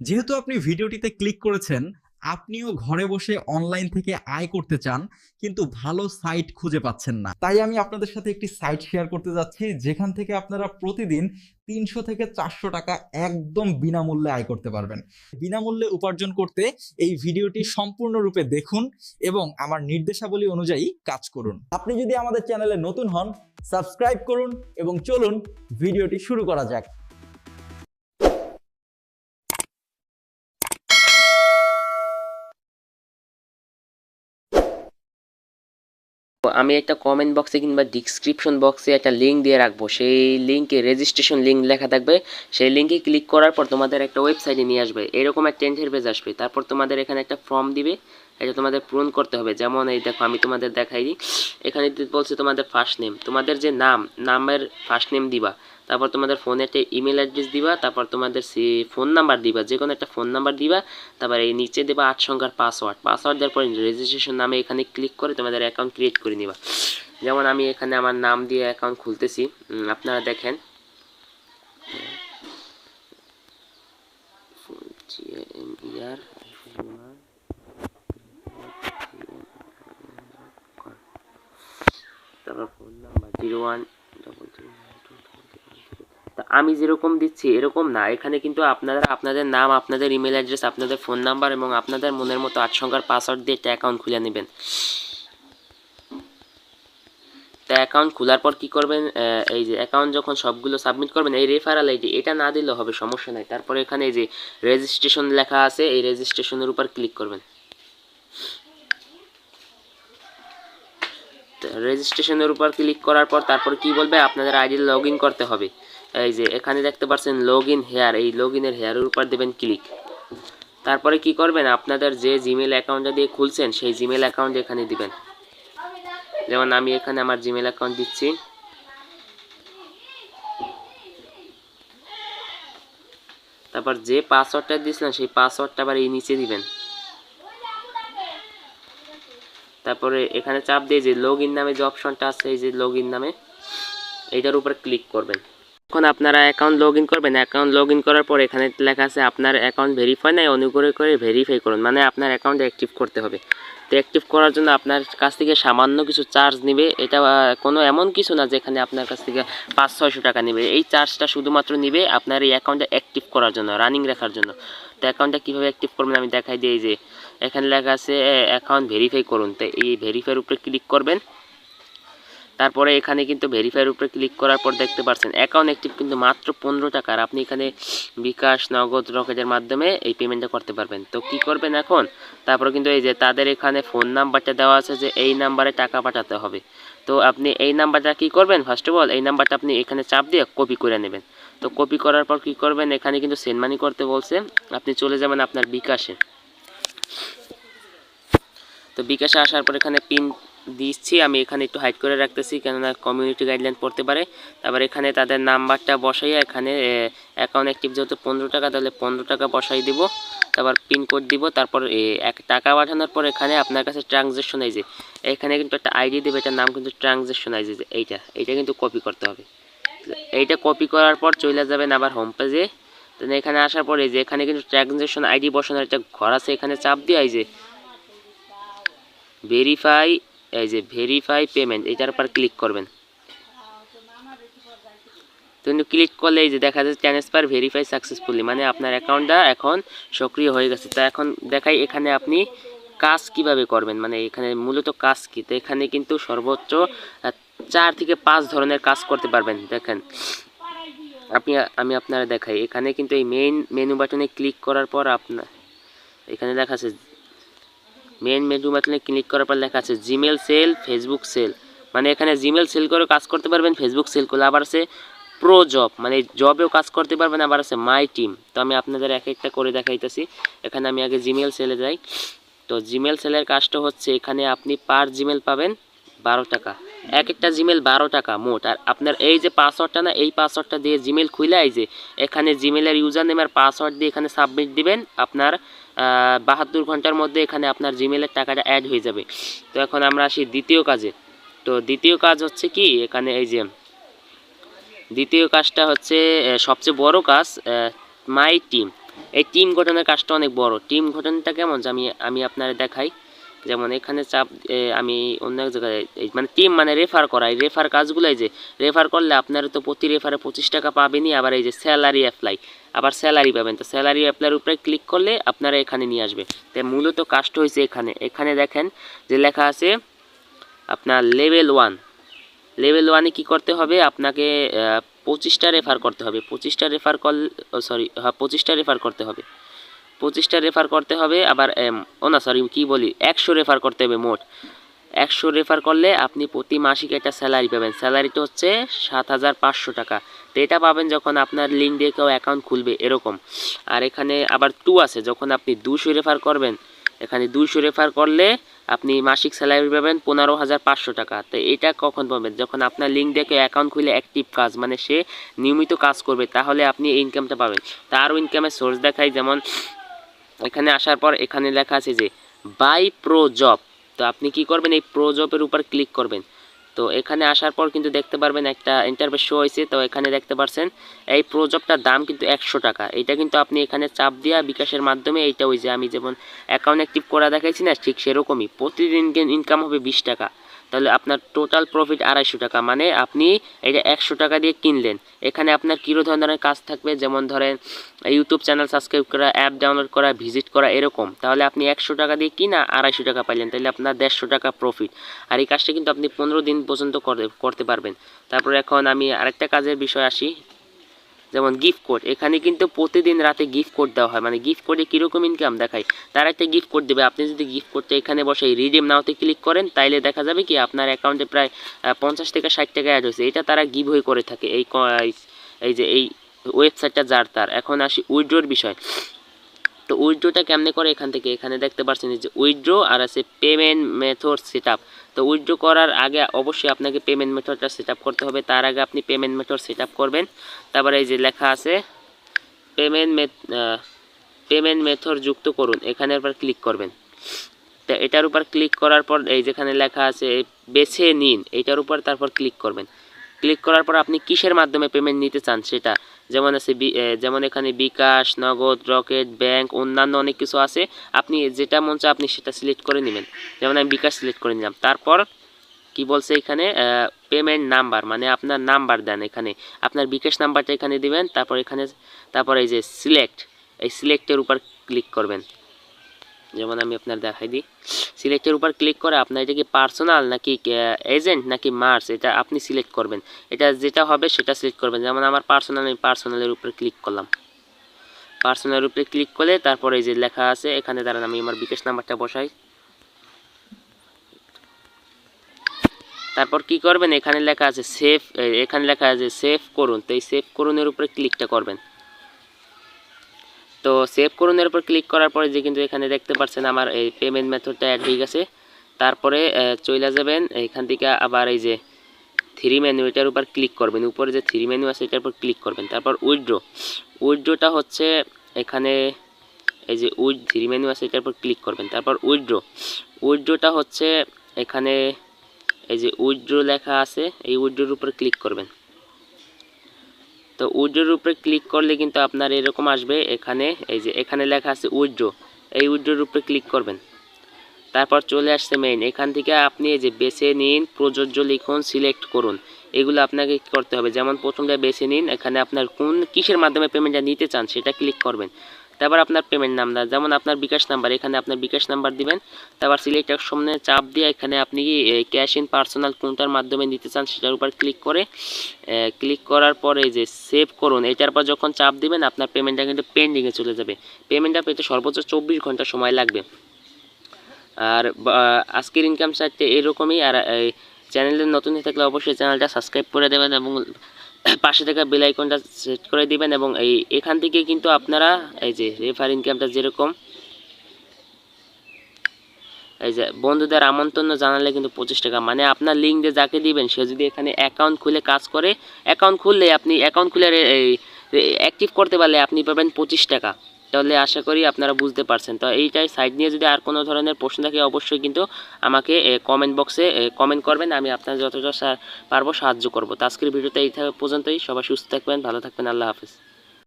যেহেতু আপনি ভিডিওটিতে ক্লিক করেছেন, আপনিও ঘরে বসে অনলাইন থেকে আয় করতে চান, কিন্তু ভালো সাইট খুঁজে পাচ্ছেন না। তাই আমি আপনাদের সাথে একটি সাইট শেয়ার করতে যাচ্ছি, যেখান থেকে আপনারা প্রতিদিন তিনশো থেকে চারশো টাকা একদম বিনামূল্যে আয় করতে পারবেন। বিনামূল্যে উপার্জন করতে এই ভিডিওটি সম্পূর্ণরূপে দেখুন এবং আমার নির্দেশাবলী অনুযায়ী কাজ করুন। আপনি যদি আমাদের চ্যানেলে নতুন হন সাবস্ক্রাইব করুন এবং চলুন, ভিডিওটি শুরু করা যাক। আমি একটা কমেন্ট বক্সে কিংবা ডিসক্রিপশন বক্সে একটা লিঙ্ক দিয়ে রাখব। সেই লিঙ্কে রেজিস্ট্রেশন লিঙ্ক লেখা থাকবে। সেই লিঙ্কে ক্লিক করার পর তোমাদের একটা ওয়েবসাইটে নিয়ে আসবে। এরকম একটা টেন্টের পেজ আসবে। তারপর তোমাদের এখানে একটা ফর্ম দিবে। এটা তোমাদের পূরণ করতে হবে। যেমন এই দেখো, আমি তোমাদের দেখাই দিই। এখানে বলছে তোমাদের ফার্স্ট নেম তোমাদের যে নাম, নামের ফার্স্ট নেম দিবা। তারপর তোমাদের ফোনে একটা ইমেল অ্যাড্রেস দিবা, তারপর তোমাদের ফোন নাম্বার দিবা যে কোনো একটা ফোন নাম্বার দিবা, তারপর এই নিচে দেবা আট সংখ্যার পাসওয়ার্ড পাসওয়ার্ড দেওয়ার পর রেজিস্ট্রেশন নামে এখানে ক্লিক করে তোমাদের অ্যাকাউন্ট ক্রিয়েট করে নিবা। যেমন আমি এখানে আমার নাম দিয়ে অ্যাকাউন্ট খুলতেছি আপনারা দেখেন। ইয়ার তারপর ফোন নাম্বার জিরো ওয়ান আমি যেরকম দিচ্ছি এরকম না। এখানে কিন্তু আপনারা আপনাদের নাম, আপনাদের ইমেল অ্যাড্রেস আপনাদের ফোন নাম্বার এবং আপনাদের মনের মতো আট সংখ্যার পাসওয়ার্ড দিয়ে একটা অ্যাকাউন্ট খুলে নেবেন। তা অ্যাকাউন্ট খোলার পর কি করবেন? এই যে অ্যাকাউন্ট যখন সবগুলো সাবমিট করবেন, এই রেফারাল আইডি এটা না দিলেও হবে, সমস্যা নাই। তারপরে এখানে এই যে রেজিস্ট্রেশন লেখা আছে, এই রেজিস্ট্রেশনের উপর ক্লিক করবেন। রেজিস্ট্রেশনের উপর ক্লিক করার পর তারপর কি বলবে? আপনাদের আইডি লগ করতে হবে। এই যে, এখানে দেখতে পাচ্ছেন লগ ইন হেয়ার এই লগ ইনের হেয়ারের উপর দেবেন ক্লিক তারপরে কি করবেন? আপনাদের যে জিমেল অ্যাকাউন্টটা দিয়ে খুলছেন, সেই জিমেল অ্যাকাউন্ট এখানে দিবেন। যেমন আমি এখানে আমার জিমেল অ্যাকাউন্ট দিচ্ছি। তারপর যে পাসওয়ার্ডটা দিয়েছিলেন সেই পাসওয়ার্ডটা আবার এই নিচে দিবেন। তারপরে এখানে চাপ দিয়ে যে লগ ইন নামে যে অপশনটা আছে, এই যে লগ ইন নামে, এইটার উপর ক্লিক করবেন। এখন আপনারা অ্যাকাউন্ট লগ ইন করবেন। অ্যাকাউন্ট লগ ইন করার পর এখানে লেখা আছে, আপনার অ্যাকাউন্ট ভেরিফাই নাই, অনুগ্রহ করে ভেরিফাই করুন। মানে আপনার অ্যাকাউন্ট অ্যাক্টিভ করতে হবে। তো অ্যাক্টিভ করার জন্য আপনার কাছ থেকে সামান্য কিছু চার্জ নেবে। এটা কোনো এমন কিছু না যেখানে আপনার কাছ থেকে পাঁচ ছয়শো টাকা নেবে। এই চার্জটা শুধুমাত্র নেবে আপনার এই অ্যাকাউন্টটা অ্যাক্টিভ করার জন্য রানিং রাখার জন্য। তো অ্যাকাউন্টটা কীভাবে অ্যাক্টিভ করবেন আমি দেখাই দিই যে, এখানে লেখা আছে অ্যাকাউন্ট ভেরিফাই করুন। তো এই ভেরিফাইয়ের উপরে ক্লিক করবেন। তারপরে এখানে কিন্তু ভেরিফাইয়ের উপরে ক্লিক করার পর দেখতে পাচ্ছেন অ্যাকাউন্ট অ্যাক্টিভ কিন্তু মাত্র পনেরো টাকা আর আপনি এখানে বিকাশ, নগদ, রকেটের মাধ্যমে এই পেমেন্টটা করতে পারবেন। তো কি করবেন এখন? তারপরে কিন্তু এই যে তাদের এখানে ফোন নাম্বারটা দেওয়া আছে যে এই নাম্বারে টাকা পাঠাতে হবে। তো আপনি এই নাম্বারটা কি করবেন? ফার্স্ট অফ অল এই নাম্বারটা আপনি এখানে চাপ দিয়ে কপি করে নেবেন। তো কপি করার পর কি করবেন? এখানে কিন্তু সেন্ড মানি করতে বলছে, আপনি চলে যাবেন আপনার বিকাশে। তো বিকাশে আসার পর এখানে পিন দিচ্ছি, আমি এখানে একটু হাইড করে রাখতেছি কেননা কমিউনিটি গাইডলাইন পড়তে পারে। তারপর এখানে তাদের নাম্বারটা বসাইয়া এখানে অ্যাকাউন্ট অ্যাক্টিভ যেহেতু পনেরো টাকা, তাহলে পনেরো টাকা বসাই দিব। তারপর পিন কোড দিব, তারপর এক টাকা পাঠানোর পর এখানে আপনার কাছে ট্রানজেকশন এই যে, এখানে কিন্তু একটা আইডি দেবে, এটার নাম কিন্তু ট্রানজেকশন আইডি এইটা এইটা কিন্তু কপি করতে হবে। এইটা কপি করার পর চলে যাবেন আবার হোম পেজে এখানে আসার পরে যে, এখানে কিন্তু ট্রানজেকশন আইডি বসানোর একটা ঘর আছে, এখানে চাপ দিয়ে যে ভেরিফাই এই যে ভেরিফাই পেমেন্ট এটার উপর ক্লিক করবেন। তো ক্লিক করলে এই যে দেখা যাচ্ছে ট্রান্সফার ভেরিফাই সাকসেসফুলি মানে আপনার অ্যাকাউন্টটা এখন সক্রিয় হয়ে গেছে। তো এখন দেখাই এখানে আপনি কাজ কীভাবে করবেন মানে এখানে মূলত কাজ কি? তো এখানে কিন্তু সর্বোচ্চ চার থেকে পাঁচ ধরনের কাজ করতে পারবেন, দেখেন। আপনি, আমি আপনারা দেখাই। এখানে কিন্তু এই মেইন মেনু বাটনে ক্লিক করার পর আপনার এখানে লেখা আছে মেন মেনু বাটনে ক্লিক করার পর লেখা আছে জিমেল সেল ফেসবুক সেল মানে এখানে জিমেল সেল করে কাজ করতে পারবেন ফেসবুক সেল করলে আবার আছে প্রো জব মানে জবেও কাজ করতে পারবেন, আবার আছে মাই টিম তো আমি আপনাদের এক একটা করে দেখাইতেছি। এখানে আমি আগে জিমেল সেলে যাই। তো জিমেল সেলের কাজটা হচ্ছে এখানে আপনি পার জিমেল পাবেন বারো টাকা। এক একটা জিমেল বারো টাকা মোট। আর আপনার এই যে পাসওয়ার্ডটা না, এই পাসওয়ার্ডটা দিয়ে জিমেল খুলে এই যে, এখানে জিমেলের ইউজার নেম আর পাসওয়ার্ড দিয়ে এখানে সাবমিট দিবেন। আপনার বাহাত্তর ঘণ্টার মধ্যে এখানে আপনার জিমেলের টাকাটা অ্যাড হয়ে যাবে। তো এখন আমরা আসি দ্বিতীয় কাজে। তো দ্বিতীয় কাজ হচ্ছে কি? এখানে এই যে, দ্বিতীয় কাজটা হচ্ছে সবচেয়ে বড় কাজ মাই টিম এই টিম গঠনের কাজটা অনেক বড়। টিম গঠনটা কেমন? যে আমি আমি আপনারা দেখাই। যেমন এখানে চাপ আমি অন্য এক জায়গায় মানে টিম মানে রেফার করা এই রেফার কাজগুলো যে রেফার করলে আপনারা তো প্রতি রেফারে পঁচিশ টাকা পাবেনই, আবার এই যে স্যালারি অ্যাপ্লাই আবার স্যালারি পাবেন। তো স্যালারি অ্যাপ্লাইয়ের উপরে ক্লিক করলে আপনারা এখানে নিয়ে আসবে। তো মূলত কাজটা হয়েছে এখানে। এখানে দেখেন যে লেখা আছে আপনার লেভেল ওয়ান লেভেল ওয়ানে কী করতে হবে? আপনাকে পঁচিশটা রেফার করতে হবে। পঁচিশটা রেফার কল সরি হ্যাঁ পঁচিশটা রেফার করতে হবে। পঁচিশটা রেফার করতে হবে, আবার ও না সরি কী বলি, একশো রেফার করতে হবে মোট। একশো রেফার করলে আপনি প্রতি মাসিক একটা স্যালারি পাবেন। স্যালারিটা হচ্ছে সাত হাজার পাঁচশো টাকা। তো এটা পাবেন যখন আপনার লিঙ্ক দিয়ে কেউ অ্যাকাউন্ট খুলবে, এরকম। আর এখানে আবার টু আছে, যখন আপনি দুশো রেফার করবেন, এখানে দুইশো রেফার করলে আপনি মাসিক স্যালারি পাবেন পনেরো হাজার পাঁচশো টাকা। তো এটা কখন পাবেন? যখন আপনার লিঙ্ক দেখে অ্যাকাউন্ট খুলে অ্যাক্টিভ কাজ মানে সে নিয়মিত কাজ করবে, তাহলে আপনি ইনকামটা পাবেন। তারও ইনকামের সোর্স দেখায় যেমন এখানে আসার পর এখানে লেখা আছে যে বাই প্রো জব তো আপনি কি করবেন? এই প্রো জবের উপর ক্লিক করবেন। তো এখানে আসার পর কিন্তু দেখতে পারবেন একটা ইন্টারভেস শো হয়েছে। তো এখানে দেখতে পারছেন, এই প্রো জবটার দাম কিন্তু একশো টাকা। এটা কিন্তু আপনি এখানে চাপ দিয়া বিকাশের মাধ্যমে এইটা ওই যে আমি যেমন অ্যাকাউন্ট অ্যাক্টিভ করা দেখাইছি না, ঠিক সেরকমই। প্রতিদিন ইনকাম হবে বিশ টাকা। তাহলে আপনার টোটাল প্রফিট আড়াইশো টাকা। মানে আপনি এটা একশো টাকা দিয়ে কিনলেন, এখানে আপনার কী ধরনের কাজ থাকবে, যেমন ধরেন ইউটিউব চ্যানেল সাবস্ক্রাইব করা অ্যাপ ডাউনলোড করা ভিজিট করা, এরকম। তাহলে আপনি একশো টাকা দিয়ে কিনা আড়াইশো টাকা পাইলেন, তাহলে আপনার দেড়শো টাকা প্রফিট আর এই কাজটা কিন্তু আপনি পনেরো দিন পর্যন্ত করতে পারবেন। তারপর এখন আমি আরেকটা কাজের বিষয় আসি। যেমন গিফট কোড এখানে কিন্তু প্রতিদিন রাতে গিফট কোড দেওয়া হয়। মানে গিফট কোডে কীরকম ইনকাম দেখায়? তারা একটা গিফট কোড দেবে। আপনি যদি গিফট কোডটা এখানে বসে রিডিম নাওতে ক্লিক করেন, তাইলে দেখা যাবে কি আপনার অ্যাকাউন্টে প্রায় পঞ্চাশ থেকে ষাট টাকা অ্যাড হয়েছে। এটা তারা গিভ হয়ে করে থাকে। এই- এই যে এই ওয়েবসাইটটা যার তার। এখন আসি উইড্রোর বিষয়। তো উইথড্রোটা কেমনে করে এখান থেকে? এখানে দেখতে পাচ্ছেন যে উইথড্রো আর আছে পেমেন্ট মেথড সেট তো উইথড্রো করার আগে অবশ্যই আপনাকে পেমেন্ট মেথডটা সেট করতে হবে। তার আগে আপনি পেমেন্ট মেথড সেট করবেন। তারপরে এই যে লেখা আছে পেমেন্ট পেমেন্ট মেথড যুক্ত করুন। এখানের উপর ক্লিক করবেন। তো এটার উপর ক্লিক করার পর এই যেখানে লেখা আছে বেছে নিন এটার উপর তারপর ক্লিক করবেন। ক্লিক করার পর আপনি কিসের মাধ্যমে পেমেন্ট নিতে চান সেটা? যেমন আছে যেমন এখানে বিকাশ, নগদ, রকেট, ব্যাংক, অন্যান্য অনেক কিছু আছে। আপনি যেটা মন চায় আপনি সেটা সিলেক্ট করে নেবেন। যেমন আমি বিকাশ সিলেক্ট করে নিলাম। তারপর কি বলছে এখানে? পেমেন্ট নাম্বার মানে আপনার নাম্বার দেন এখানে। আপনার বিকাশ নাম্বারটা এখানে দিবেন। তারপর এখানে, তারপর এই যে সিলেক্ট এই সিলেক্টের উপর ক্লিক করবেন। যেমন আমি আপনার দেখাই দিই। সিলেক্টের উপর ক্লিক করে আপনার এটা কি পার্সোনাল নাকি এজেন্ট নাকি মার্স এটা আপনি সিলেক্ট করবেন। এটা যেটা হবে সেটা সিলেক্ট করবেন। যেমন আমার পার্সোনাল আমি পার্সোনালের উপরে ক্লিক করলাম। পার্সোনাল উপরে ক্লিক করলে তারপরে এই যে লেখা আছে, এখানে দাঁড়ান, আমি আমার বিকাশ নাম্বারটা বসাই। তারপর কি করবেন? এখানে লেখা আছে সেভ এখানে লেখা আছে সেভ করুন। তো এই সেভ করুনের উপরে ক্লিকটা করবেন। তো সেভ করুনের উপর ক্লিক করার পরে যে কিন্তু এখানে দেখতে পাচ্ছেন আমার এই পেমেন্ট মেথডটা অ্যাড হয়ে গেছে। তারপরে চলে যাবেন, এখান থেকে আবার এই যে থ্রি মেনু এটার উপর ক্লিক করবেন। উপরে যে থ্রি মেনু আছে, এটার উপর ক্লিক করবেন। তারপর উইথড্রো উইথড্রোটা হচ্ছে এখানে এই যে উইথ থ্রি মেনু আছে, এটার উপর ক্লিক করবেন। তারপর উইথড্রো উইথড্রোটা হচ্ছে এখানে এই যে উইথড্রো লেখা আছে, এই উইথড্রোর উপর ক্লিক করবেন। তো উজ্জোর উপরে ক্লিক করলে কিন্তু আপনার এরকম আসবে এখানে, এই যে এখানে লেখা আছে উজ্জো এই উজ্জোর উপরে ক্লিক করবেন। তারপর চলে আসছে মেইন এখান থেকে আপনি এই যে বেছে নিন, প্রযোজ্য লিখুন সিলেক্ট করুন। এগুলো আপনাকে করতে হবে? যেমন প্রথমটা বেছে নিন, এখানে আপনার কোন কিসের মাধ্যমে পেমেন্টটা নিতে চান সেটা ক্লিক করবেন। তারপর আপনার পেমেন্ট নাম্বার যেমন আপনার বিকাশ নাম্বার এখানে আপনার বিকাশ নাম্বার দিবেন, তারপর সিলেক্ট সামনে চাপ দিয়ে এখানে আপনি ক্যাশ ইন পার্সোনাল কোনটার মাধ্যমে নিতে চান সেটার উপর ক্লিক করে ক্লিক করার পরে যে সেভ করুন, এটার পর যখন চাপ দিবেন, আপনার পেমেন্টটা কিন্তু পেন্ডিংয়ে চলে যাবে। পেমেন্টটা পেতে সর্বোচ্চ চব্বিশ ঘণ্টা সময় লাগবে। আর আজকের ইনকাম সাইটটা এরকমই, আর চ্যানেলে নতুন হয়ে থাকলে অবশ্যই চ্যানেলটা সাবস্ক্রাইব করে দেবেন এবং পাশে থাকা বেল আইকনটা সেট করে দিবেন এবং এই এখান থেকে কিন্তু আপনারা এই যে রেফার ইনকামটা যেরকম, এই যে বন্ধুদের আমন্ত্রণ জানালে কিন্তু পঁচিশ টাকা। মানে আপনার লিঙ্ক দিয়ে যাকে দিবেন, সে যদি এখানে অ্যাকাউন্ট খুলে কাজ করে অ্যাকাউন্ট খুললে আপনি অ্যাকাউন্ট খুলে অ্যাক্টিভ করতে পারলে আপনি পাবেন পঁচিশ টাকা। তাহলে আশা করি আপনারা বুঝতে পারছেন। তো এইটাই সাইড নিয়ে যদি আর কোনো ধরনের প্রশ্ন থাকে, অবশ্যই কিন্তু আমাকে কমেন্ট বক্সে কমেন্ট করবেন। আমি আপনার যতটা পারব সাহায্য করব। তো আজকের ভিডিওতে এই পর্যন্তই। সবাই সুস্থ থাকবেন, ভালো থাকবেন। আল্লাহ হাফিজ।